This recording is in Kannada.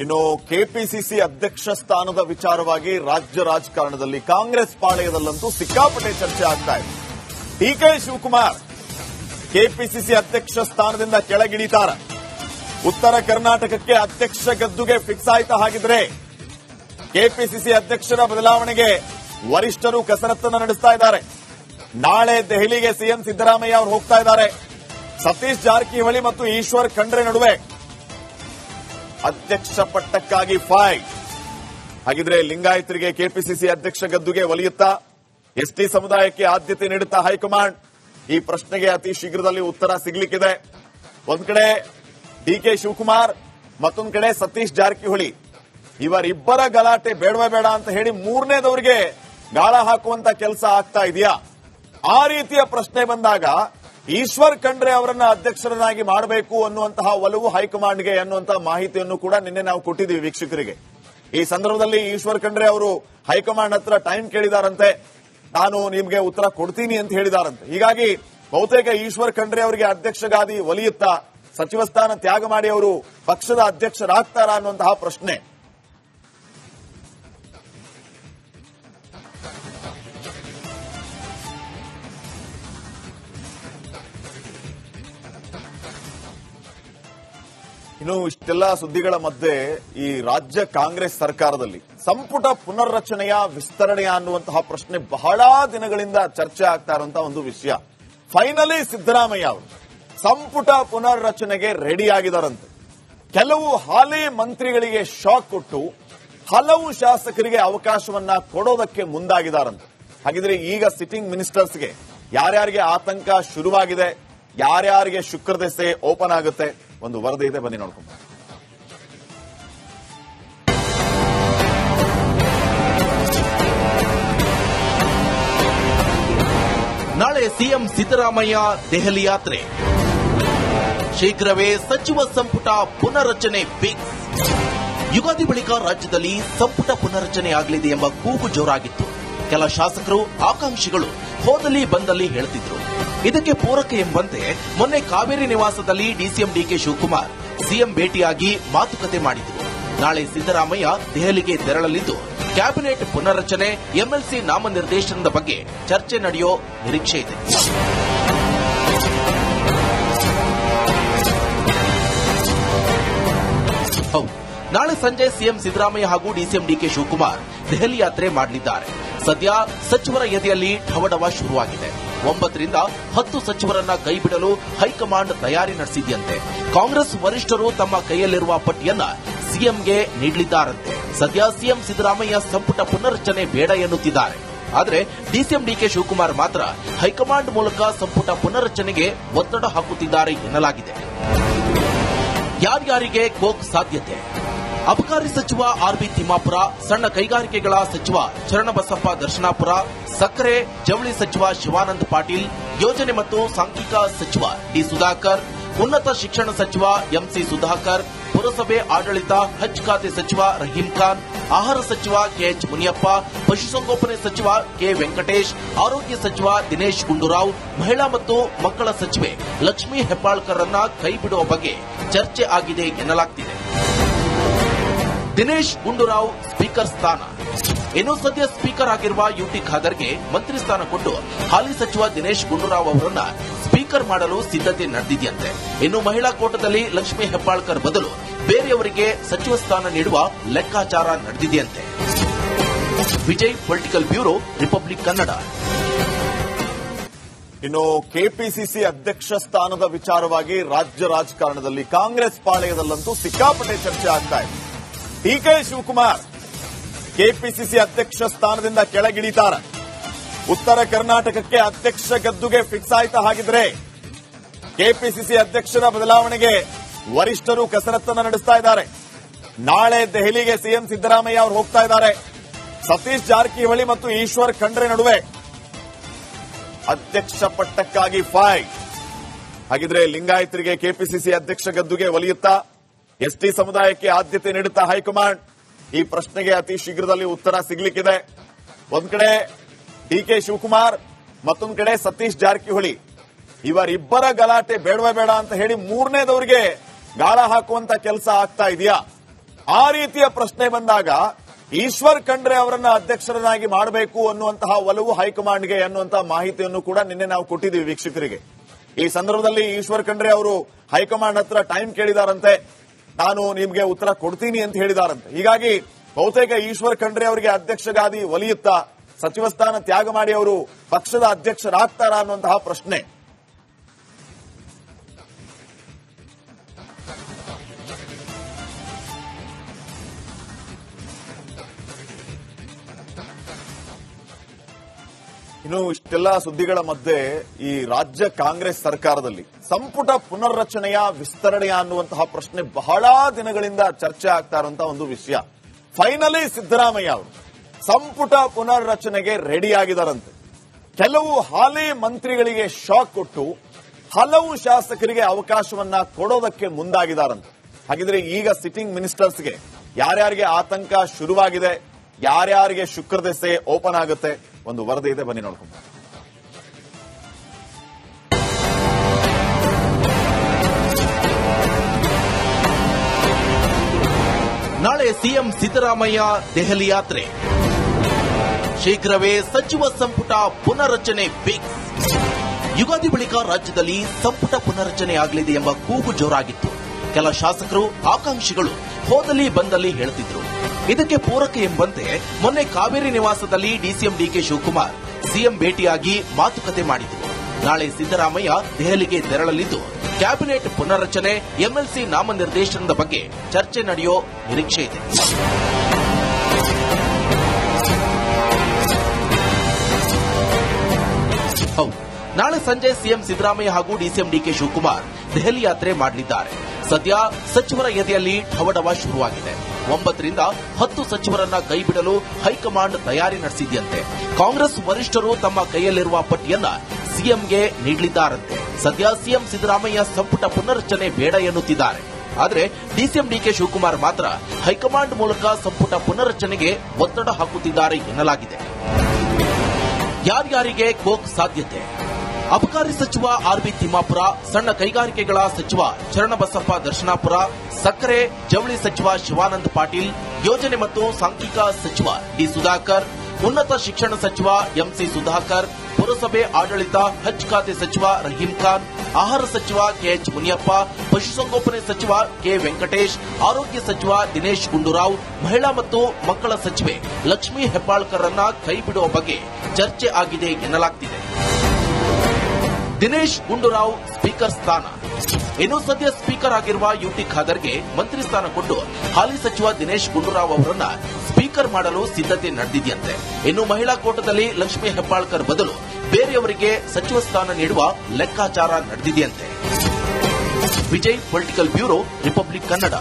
ಇನ್ನು ಕೆಪಿಸಿಸಿ ಅಧ್ಯಕ್ಷ ಸ್ಥಾನದ ವಿಚಾರವಾಗಿ ರಾಜ್ಯ ರಾಜಕಾರಣದಲ್ಲಿ ಕಾಂಗ್ರೆಸ್ ಪಾಳೆಯದಲ್ಲಂತೂ ಸಿಕ್ಕಾಪಟ್ಟೆ ಚರ್ಚೆ ಆಗ್ತಾ ಇದೆ. ಡಿಕೆ ಶಿವಕುಮಾರ್ ಕೆಪಿಸಿಸಿ ಅಧ್ಯಕ್ಷ ಸ್ಥಾನದಿಂದ ಕೆಳಗಿಳಿತಾರ. ಉತ್ತರ ಕರ್ನಾಟಕಕ್ಕೆ ಅಧ್ಯಕ್ಷ ಗದ್ದುಗೆ ಫಿಕ್ಸ್ ಆಯ್ತಾ ಹಾಗಿದ್ರೆ ಕೆಪಿಸಿಸಿ ಅಧ್ಯಕ್ಷರ ಬದಲಾವಣೆಗೆ ವರಿಷ್ಠರು ಕಸರತ್ತನ್ನು ನಡೆಸ್ತಾ ಇದ್ದಾರೆ. ನಾಳೆ ದೆಹಲಿಗೆ ಸಿಎಂ ಸಿದ್ದರಾಮಯ್ಯ ಅವರು ಹೋಗ್ತಾ ಇದ್ದಾರೆ. ಸತೀಶ್ ಜಾರಕಿಹೊಳಿ ಮತ್ತು ಈಶ್ವರ್ ಖಂಡ್ರೆ ನಡುವೆ ಅಧ್ಯಕ್ಷ ಪಟ್ಟಕ್ಕಾಗಿ ಫೈಟ್ ಹಾಗಿದ್ರೆ ಲಿಂಗಾಯತರಿಗೆ ಕೆಪಿಸಿಸಿ ಅಧ್ಯಕ್ಷ ಗದ್ದುಗೆ ಒಲಿಯುತ್ತಾ? ಎಸ್ಟಿ ಸಮುದಾಯಕ್ಕೆ ಆದ್ಯತೆ ನೀಡುತ್ತಾ ಹೈಕಮಾಂಡ್? ಈ ಪ್ರಶ್ನೆಗೆ ಅತಿ ಶೀಘ್ರದಲ್ಲಿ ಉತ್ತರ ಸಿಗ್ಲಿಕ್ಕಿದೆ. ಒಂದ್ ಕಡೆ ಡಿಕೆ ಶಿವಕುಮಾರ್, ಮತ್ತೊಂದ್ ಕಡೆ ಸತೀಶ್ ಜಾರಕಿಹೊಳಿ. ಇವರಿಬ್ಬರ ಗಲಾಟೆ ಬೇಡವೇ ಬೇಡ ಅಂತ ಹೇಳಿ ಮೂರನೇದವರಿಗೆ ಗಾಳ ಹಾಕುವಂತ ಕೆಲಸ ಆಗ್ತಾ ಇದೆಯಾ? ಆ ರೀತಿಯ ಪ್ರಶ್ನೆ ಬಂದಾಗ ಈಶ್ವರ್ ಖಂಡ್ರೆ ಅವರನ್ನ ಅಧ್ಯಕ್ಷರನ್ನಾಗಿ ಮಾಡಬೇಕು ಅನ್ನುವಂತಹ ಒಲವು ಹೈಕಮಾಂಡ್ಗೆ ಅನ್ನುವಂತಹ ಮಾಹಿತಿಯನ್ನು ಕೂಡ ನಿನ್ನೆ ನಾವು ಕೊಟ್ಟಿದ್ದೀವಿ ವೀಕ್ಷಕರಿಗೆ. ಈ ಸಂದರ್ಭದಲ್ಲಿ ಈಶ್ವರ್ ಖಂಡ್ರೆ ಅವರು ಹೈಕಮಾಂಡ್ ಹತ್ರ ಟೈಮ್ ಕೇಳಿದಾರಂತೆ. ನಾನು ನಿಮಗೆ ಉತ್ತರ ಕೊಡ್ತೀನಿ ಅಂತ ಹೇಳಿದಾರಂತೆ. ಹೀಗಾಗಿ ಬಹುತೇಕ ಈಶ್ವರ್ ಖಂಡ್ರೆ ಅವರಿಗೆ ಅಧ್ಯಕ್ಷಗಾದಿ ಒಲಿಯುತ್ತಾ, ಸಚಿವ ಸ್ಥಾನ ತ್ಯಾಗ ಮಾಡಿ ಅವರು ಪಕ್ಷದ ಅಧ್ಯಕ್ಷರಾಗ್ತಾರಾ ಅನ್ನುವಂತಹ ಪ್ರಶ್ನೆ. ಇನ್ನು ಇಷ್ಟೆಲ್ಲ ಸುದ್ದಿಗಳ ಮಧ್ಯೆ ಈ ರಾಜ್ಯ ಕಾಂಗ್ರೆಸ್ ಸರ್ಕಾರದಲ್ಲಿ ಸಂಪುಟ ಪುನರ್ರಚನೆಯ ವಿಸ್ತರಣೆಯ ಅನ್ನುವಂತಹ ಪ್ರಶ್ನೆ ಬಹಳ ದಿನಗಳಿಂದ ಚರ್ಚೆ ಆಗ್ತಾ ಇರುವಂತಹ ಒಂದು ವಿಷಯ. ಫೈನಲಿ ಸಿದ್ದರಾಮಯ್ಯ ಅವರು ಸಂಪುಟ ಪುನರ್ರಚನೆಗೆ ರೆಡಿ ಆಗಿದಾರಂತೆ. ಕೆಲವು ಹಾಲಿ ಮಂತ್ರಿಗಳಿಗೆ ಶಾಕ್ ಕೊಟ್ಟು ಹಲವು ಶಾಸಕರಿಗೆ ಅವಕಾಶವನ್ನ ಕೊಡೋದಕ್ಕೆ ಮುಂದಾಗಿದಾರಂತೆ. ಹಾಗಿದ್ರೆ ಈಗ ಸಿಟ್ಟಿಂಗ್ ಮಿನಿಸ್ಟರ್ಸ್ಗೆ ಯಾರ್ಯಾರಿಗೆ ಆತಂಕ ಶುರುವಾಗಿದೆ, ಯಾರ್ಯಾರಿಗೆ ಶುಕ್ರದೆಸೆ ಓಪನ್ ಆಗುತ್ತೆ ಒಂದು ವರದಿ ಇದೆ, ಬನ್ನಿ ನೋಡ್ಕೊಂಡು ನಾಳೆ ಸಿಎಂ ಸಿದ್ದರಾಮಯ್ಯ ದೆಹಲಿ ಯಾತ್ರೆ. ಶೀಘ್ರವೇ ಸಚಿವ ಸಂಪುಟ ಪುನರಚನೆ ಫಿಕ್ಸ್ ಯುಗಾದಿ ಬಳಿಕ ರಾಜ್ಯದಲ್ಲಿ ಸಂಪುಟ ಪುನರಚನೆ ಆಗಲಿದೆ ಎಂಬ ಕೂಗು ಜೋರಾಗಿತ್ತು. ಕೆಲ ಶಾಸಕರು ಆಕಾಂಕ್ಷಿಗಳು ಹೋದಲ್ಲಿ ಬಂದಲ್ಲಿ ಹೇಳ್ತಿದ್ರು. ಇದಕ್ಕೆ ಪೂರಕ ಎಂಬಂತೆ ಮೊನ್ನೆ ಕಾವೇರಿ ನಿವಾಸದಲ್ಲಿ ಡಿಸಿಎಂ ಡಿಕೆ ಶಿವಕುಮಾರ್ ಸಿಎಂ ಭೇಟಿಯಾಗಿ ಮಾತುಕತೆ ಮಾಡಿದ್ರು. ನಾಳೆ ಸಿದ್ದರಾಮಯ್ಯ ದೆಹಲಿಗೆ ತೆರಳಲಿದ್ದು, ಕ್ಯಾಬಿನೆಟ್ ಪುನರ್ರಚನೆ, ಎಂಎಲ್ಸಿ ನಾಮನಿರ್ದೇಶನದ ಬಗ್ಗೆ ಚರ್ಚೆ ನಡೆಯೋ ನಿರೀಕ್ಷೆ ಇದೆ. ಹೌದು. ನಾಳೆ ಸಂಜೆ ಸಿಎಂ ಸಿದ್ದರಾಮಯ್ಯ ಹಾಗೂ ಡಿಸಿಎಂ ಡಿಕೆ ಶಿವಕುಮಾರ್ ದೆಹಲಿ ಯಾತ್ರೆ ಮಾಡಲಿದ್ದಾರೆ. ಸದ್ಯ ಸಚಿವರ ಎದೆಯಲ್ಲಿ ಢವಢವ ಶುರುವಾಗಿದೆ. ಒಂಬತ್ತರಿಂದ ಹತ್ತು ಸಚಿವರನ್ನ ಕೈಬಿಡಲು ಹೈಕಮಾಂಡ್ ತಯಾರಿ ನಡೆಸಿದೆಯಂತೆ. ಕಾಂಗ್ರೆಸ್ ವರಿಷ್ಠರು ತಮ್ಮ ಕೈಯಲ್ಲಿರುವ ಪಟ್ಟಿಯನ್ನ ಸಿಎಂಗೆ ನೀಡಲಿದ್ದಾರಂತೆ. ಸದ್ಯ ಸಿಎಂ ಸಿದ್ದರಾಮಯ್ಯ ಸಂಪುಟ ಪುನರ್ರಚನೆ ಬೇಡ ಎನ್ನುತ್ತಿದ್ದಾರೆ. ಆದರೆ ಡಿಸಿಎಂ ಡಿಕೆ ಶಿವಕುಮಾರ್ ಮಾತ್ರ ಹೈಕಮಾಂಡ್ ಮೂಲಕ ಸಂಪುಟ ಪುನರ್ರಚನೆಗೆ ಒತ್ತಡ ಹಾಕುತ್ತಿದ್ದಾರೆ ಎನ್ನಲಾಗಿದೆ. ಯಾರ್ಯಾರಿಗೆ ಕೋಕ್ ಸಾಧ್ಯತೆ? ಅಬಕಾರಿ ಸಚಿವ ಆರ್ಬಿ ತಿಮ್ಮಾಪುರ, ಸಣ್ಣ ಕೈಗಾರಿಕೆಗಳ ಸಚಿವ ಚರಣಬಸಪ್ಪ ದರ್ಶನಾಪುರ, ಸಕ್ಕರೆ ಜವಳಿ ಸಚಿವ ಶಿವಾನಂದ ಪಾಟೀಲ್, ಯೋಜನೆ ಮತ್ತು ಸಾಂಖ್ಯಿಕ ಸಚಿವ ಡಿ ಸುಧಾಕರ್, ಉನ್ನತ ಶಿಕ್ಷಣ ಸಚಿವ ಎಂಸಿ ಸುಧಾಕರ್, ಪುರಸಭೆ ಆಡಳಿತ, ಹಜ್ ಖಾತೆ ಸಚಿವ ರಹೀಂ ಖಾನ್, ಆಹಾರ ಸಚಿವ ಕೆಎಚ್ ಮುನಿಯಪ್ಪ, ಪಶುಸಂಗೋಪನೆ ಸಚಿವ ಕೆ ವೆಂಕಟೇಶ್, ಆರೋಗ್ಯ ಸಚಿವ ದಿನೇಶ್ ಗುಂಡೂರಾವ್, ಮಹಿಳಾ ಮತ್ತು ಮಕ್ಕಳ ಸಚಿವೆ ಲಕ್ಷ್ಮೀ ಹೆಬ್ಬಾಳ್ಕರ್ರನ್ನ ಕೈಬಿಡುವ ಬಗ್ಗೆ ಚರ್ಚೆ ಆಗಿದೆ ಎನ್ನಲಾಗ್ತಿದೆ. ದಿನೇಶ್ ಗುಂಡೂರಾವ್ ಸ್ಪೀಕರ್ ಸ್ಥಾನ. ಇನ್ನು ಸದ್ಯ ಸ್ಪೀಕರ್ ಆಗಿರುವ ಯುಟಿ ಖಾದರ್ಗೆ ಮಂತ್ರಿ ಸ್ಥಾನ ಕೊಟ್ಟು ಹಾಲಿ ಸಚಿವ ದಿನೇಶ್ ಗುಂಡೂರಾವ್ ಅವರನ್ನ ಸ್ಪೀಕರ್ ಮಾಡಲು ಸಿದ್ಧತೆ ನಡೆದಿದೆಯಂತೆ. ಇನ್ನು ಮಹಿಳಾ ಕೋಟದಲ್ಲಿ ಲಕ್ಷ್ಮೀ ಹೆಬ್ಬಾಳ್ಕರ್ ಬದಲು ಬೇರೆಯವರಿಗೆ ಸಚಿವ ಸ್ಥಾನ ನೀಡುವ ಲೆಕ್ಕಾಚಾರ ನಡೆದಿದೆಯಂತೆ. Vijay political bureau, Republic Kannada. ಇನ್ನು ಕೆಪಿಸಿಸಿ ಅಧ್ಯಕ್ಷ ಸ್ಥಾನದ ವಿಚಾರವಾಗಿ ರಾಜ್ಯ ರಾಜಕಾರಣದಲ್ಲಿ ಕಾಂಗ್ರೆಸ್ ಪಾಳೆಯದಲ್ಲಂತೂ ಸಿಕ್ಕಾಪಟ್ಟೆ ಚರ್ಚೆ ಆಗ್ತಾ ಇದೆ. ಡಿಕೆ ಶಿವಕುಮಾರ್, ಕೆಪಿಸಿಸಿ ಅಧ್ಯಕ್ಷ ಸ್ಥಾನದಿಂದ ಕೆಳಗಿಳಿತಾರ. ಉತ್ತರ ಕರ್ನಾಟಕಕ್ಕೆ ಅಧ್ಯಕ್ಷ ಗದ್ದುಗೆ ಫಿಕ್ಸ್ ಆಯ್ತಾ ಹಾಗಿದ್ರೆ ಕೆಪಿಸಿಸಿ ಅಧ್ಯಕ್ಷರ ಬದಲಾವಣೆಗೆ ವರಿಷ್ಠರು ಕಸರತ್ತನ್ನು ನಡೆಸ್ತಾ ಇದ್ದಾರೆ. ನಾಳೆ ದೆಹಲಿಗೆ ಸಿಎಂ ಸಿದ್ದರಾಮಯ್ಯ ಅವರು ಹೋಗ್ತಾ ಇದ್ದಾರೆ. ಸತೀಶ್ ಜಾರಕಿಹೊಳಿ ಮತ್ತು ಈಶ್ವರ್ ಖಂಡ್ರೆ ನಡುವೆ ಅಧ್ಯಕ್ಷ ಪಟ್ಟಕ್ಕಾಗಿ ಫೈಟ್ ಹಾಗಿದ್ರೆ ಲಿಂಗಾಯತರಿಗೆ ಕೆಪಿಸಿಸಿ ಅಧ್ಯಕ್ಷ ಗದ್ದುಗೆ ಒಲಿಯುತ್ತಾ? ಎಸ್ಟಿ ಸಮುದಾಯಕ್ಕೆ ಆದ್ಯತೆ ನೀಡುತ್ತಾ ಹೈಕಮಾಂಡ್? ಈ ಪ್ರಶ್ನೆಗೆ ಅತಿ ಶೀಘ್ರದಲ್ಲಿ ಉತ್ತರ ಸಿಗಲಿಕ್ಕಿದೆ. ಒಂದ್ ಕಡೆ ಡಿಕೆ ಶಿವಕುಮಾರ್, ಮತ್ತೊಂದ್ ಕಡೆ ಸತೀಶ್ ಜಾರಕಿಹೊಳಿ. ಇವರಿಬ್ಬರ ಗಲಾಟೆ ಬೇಡವೇ ಬೇಡ ಅಂತ ಹೇಳಿ ಮೂರನೇದವರಿಗೆ ಗಾಳ ಹಾಕುವಂತ ಕೆಲಸ ಆಗ್ತಾ ಇದೆಯಾ? ಆ ರೀತಿಯ ಪ್ರಶ್ನೆ ಬಂದಾಗ ಈಶ್ವರ್ ಖಂಡ್ರೆ ಅವರನ್ನ ಅಧ್ಯಕ್ಷರನ್ನಾಗಿ ಮಾಡಬೇಕು ಅನ್ನುವಂತಹ ಒಲವು ಹೈಕಮಾಂಡ್ಗೆ ಅನ್ನುವಂತಹ ಮಾಹಿತಿಯನ್ನು ಕೂಡ ನಿನ್ನೆ ನಾವು ಕೊಟ್ಟಿದ್ದೀವಿ ವೀಕ್ಷಕರಿಗೆ. ಈ ಸಂದರ್ಭದಲ್ಲಿ ಈಶ್ವರ್ ಖಂಡ್ರೆ ಅವರು ಹೈಕಮಾಂಡ್ ಹತ್ರ ಟೈಮ್ ಕೇಳಿದಾರಂತೆ. ನಾನು ನಿಮ್ಗೆ ಉತ್ತರ ಕೊಡ್ತೀನಿ ಅಂತ ಹೇಳಿದಾರಂತೆ. ಹೀಗಾಗಿ ಬಹುತೇಕ ಈಶ್ವರ್ ಖಂಡ್ರೆ ಅವರಿಗೆ ಅಧ್ಯಕ್ಷ ಗಾದಿ ಒಲಿಯುತ್ತಾ, ಸಚಿವ ಸ್ಥಾನ ತ್ಯಾಗ ಮಾಡಿ ಅವರು ಪಕ್ಷದ ಅಧ್ಯಕ್ಷರಾಗ್ತಾರಾ ಅನ್ನುವಂತಹ ಪ್ರಶ್ನೆ. ಇನ್ನು ಇಷ್ಟೆಲ್ಲ ಸುದ್ದಿಗಳ ಮಧ್ಯೆ ಈ ರಾಜ್ಯ ಕಾಂಗ್ರೆಸ್ ಸರ್ಕಾರದಲ್ಲಿ ಸಂಪುಟ ಪುನರ್ರಚನೆಯ ವಿಸ್ತರಣೆಯ ಅನ್ನುವಂತಹ ಪ್ರಶ್ನೆ ಬಹಳ ದಿನಗಳಿಂದ ಚರ್ಚೆ ಆಗ್ತಾ ಇರುವಂತಹ ಒಂದು ವಿಷಯ. ಫೈನಲಿ ಸಿದ್ದರಾಮಯ್ಯ ಅವರು ಸಂಪುಟ ಪುನರ್ರಚನೆಗೆ ರೆಡಿ ಆಗಿದಾರಂತೆ ಕೆಲವು ಹಾಲಿ ಮಂತ್ರಿಗಳಿಗೆ ಶಾಕ್ ಕೊಟ್ಟು ಹಲವು ಶಾಸಕರಿಗೆ ಅವಕಾಶವನ್ನ ಕೊಡೋದಕ್ಕೆ ಮುಂದಾಗಿದಾರಂತೆ ಹಾಗಿದ್ರೆ ಈಗ ಸಿಟ್ಟಿಂಗ್ ಮಿನಿಸ್ಟರ್ಸ್ಗೆ ಯಾರ್ಯಾರಿಗೆ ಆತಂಕ ಶುರುವಾಗಿದೆ, ಯಾರ್ಯಾರಿಗೆ ಶುಕ್ರದೆಸೆ ಓಪನ್ ಆಗುತ್ತೆ ಒಂದು ವರದಿ ಇದೆ, ಬನ್ನಿ ನೋಡ್ಕೊಂಡು. ನಾಳೆ ಸಿಎಂ ಸಿದ್ದರಾಮಯ್ಯ ದೆಹಲಿ ಯಾತ್ರೆ. ಶೀಘ್ರವೇ ಸಚಿವ ಸಂಪುಟ ಪುನರಚನೆ ಫಿಕ್ಸ್ ಯುಗಾದಿ ಬಳಿಕ ರಾಜ್ಯದಲ್ಲಿ ಸಂಪುಟ ಪುನರಚನೆ ಆಗಲಿದೆ ಎಂಬ ಕೂಗು ಜೋರಾಗಿತ್ತು. ಕೆಲ ಶಾಸಕರು ಆಕಾಂಕ್ಷಿಗಳು ಹೋದಲ್ಲಿ ಬಂದಲ್ಲಿ ಹೇಳ್ತಿದ್ರು. ಇದಕ್ಕೆ ಪೂರಕ ಎಂಬಂತೆ ಮೊನ್ನೆ ಕಾವೇರಿ ನಿವಾಸದಲ್ಲಿ ಡಿಸಿಎಂ ಡಿಕೆ ಶಿವಕುಮಾರ್ ಸಿಎಂ ಭೇಟಿಯಾಗಿ ಮಾತುಕತೆ ಮಾಡಿದ್ರು. ನಾಳೆ ಸಿದ್ದರಾಮಯ್ಯ ದೆಹಲಿಗೆ ತೆರಳಲಿದ್ದು, ಕ್ಯಾಬಿನೆಟ್ ಪುನರ್ರಚನೆ, ಎಂಎಲ್ಸಿ ನಾಮನಿರ್ದೇಶನದ ಬಗ್ಗೆ ಚರ್ಚೆ ನಡೆಯೋ ನಿರೀಕ್ಷೆ ಇದೆ. ನಾಳೆ ಸಂಜೆ ಸಿಎಂ ಸಿದ್ದರಾಮಯ್ಯ ಹಾಗೂ ಡಿಸಿಎಂ ಡಿಕೆ ಶಿವಕುಮಾರ್ ದೆಹಲಿ ಯಾತ್ರೆ ಮಾಡಲಿದ್ದಾರೆ. ಸದ್ಯ ಸಚಿವರ ಎದೆಯಲ್ಲಿ ಢವಢವ ಶುರುವಾಗಿದೆ. ಒಂಬತ್ತರಿಂದ ಹತ್ತು ಸಚಿವರನ್ನ ಕೈಬಿಡಲು ಹೈಕಮಾಂಡ್ ತಯಾರಿ ನಡೆಸಿದ್ಯಂತೆ. ಕಾಂಗ್ರೆಸ್ ವರಿಷ್ಠರು ತಮ್ಮ ಕೈಯಲ್ಲಿರುವ ಪಟ್ಟಿಯನ್ನ ಸಿಎಂಗೆ ನೀಡಲಿದ್ದಾರಂತೆ. ಸದ್ಯ ಸಿಎಂ ಸಿದ್ದರಾಮಯ್ಯ ಸಂಪುಟ ಪುನರ್ರಚನೆ ಬೇಡ ಎನ್ನುತ್ತಿದ್ದಾರೆ. ಆದರೆ ಡಿಸಿಎಂ ಡಿಕೆ ಶಿವಕುಮಾರ್ ಮಾತ್ರ ಹೈಕಮಾಂಡ್ ಮೂಲಕ ಸಂಪುಟ ಪುನರ್ರಚನೆಗೆ ಒತ್ತಡ ಹಾಕುತ್ತಿದ್ದಾರೆ ಎನ್ನಲಾಗಿದೆ. ಯಾರ್ಯಾರಿಗೆ ಕೋಕ್ ಸಾಧ್ಯತೆ? ಅಬಕಾರಿ ಸಚಿವ ಆರ್ಬಿ ತಿಮ್ಮಾಪುರ, ಸಣ್ಣ ಕೈಗಾರಿಕೆಗಳ ಸಚಿವ ಚರಣಬಸಪ್ಪ ದರ್ಶನಾಪುರ, ಸಕ್ಕರೆ ಜವಳಿ ಸಚಿವ ಶಿವಾನಂದ ಪಾಟೀಲ್, ಯೋಜನೆ ಮತ್ತು ಸಾಂಖ್ಯಿಕ ಸಚಿವ ಡಿ ಸುಧಾಕರ್, ಉನ್ನತ ಶಿಕ್ಷಣ ಸಚಿವ ಎಂಸಿ ಸುಧಾಕರ್, ಪುರಸಭೆ ಆಡಳಿತ, ಹಜ್ ಖಾತೆ ಸಚಿವ ರಹೀಂ ಖಾನ್, ಆಹಾರ ಸಚಿವ ಕೆಎಚ್ ಮುನಿಯಪ್ಪ, ಪಶುಸಂಗೋಪನೆ ಸಚಿವ ಕೆ ವೆಂಕಟೇಶ್, ಆರೋಗ್ಯ ಸಚಿವ ದಿನೇಶ್ ಗುಂಡೂರಾವ್, ಮಹಿಳಾ ಮತ್ತು ಮಕ್ಕಳ ಸಚಿವೆ ಲಕ್ಷ್ಮೀ ಹೆಬ್ಬಾಳ್ಕರ್ರನ್ನ ಕೈಬಿಡುವ ಬಗ್ಗೆ ಚರ್ಚೆ ಆಗಿದೆ ಎನ್ನಲಾಗ್ತಿದೆ. ದಿನೇಶ್ ಗುಂಡೂರಾವ್, ಸ್ಪೀಕರ್ ಸ್ಥಾನ. ಇನ್ನು ಸದ್ಯ ಸ್ಪೀಕರ್ ಆಗಿರುವ ಯುಟಿ ಖಾದರ್ಗೆ ಮಂತ್ರಿ ಸ್ಥಾನ ಕೊಟ್ಟು ಹಾಲಿ ಸಚಿವ ದಿನೇಶ್ ಗುಂಡೂರಾವ್ ಅವರನ್ನ ಸ್ಪೀಕರ್ ಮಾಡಲು ಸಿದ್ಧತೆ ನಡೆದಿದೆಯಂತೆ. ಇನ್ನು ಮಹಿಳಾ ಕೋಟದಲ್ಲಿ ಲಕ್ಷ್ಮಿ ಹೆಬ್ಬಾಳ್ಕರ್ ಬದಲು ಬೇರೆಯವರಿಗೆ ಸಚಿವ ಸ್ಥಾನ ನೀಡುವ ಲೆಕ್ಕಾಚಾರ ನಡೆದಿದೆಯಂತೆ. Vijay political bureau, Republic Kannada.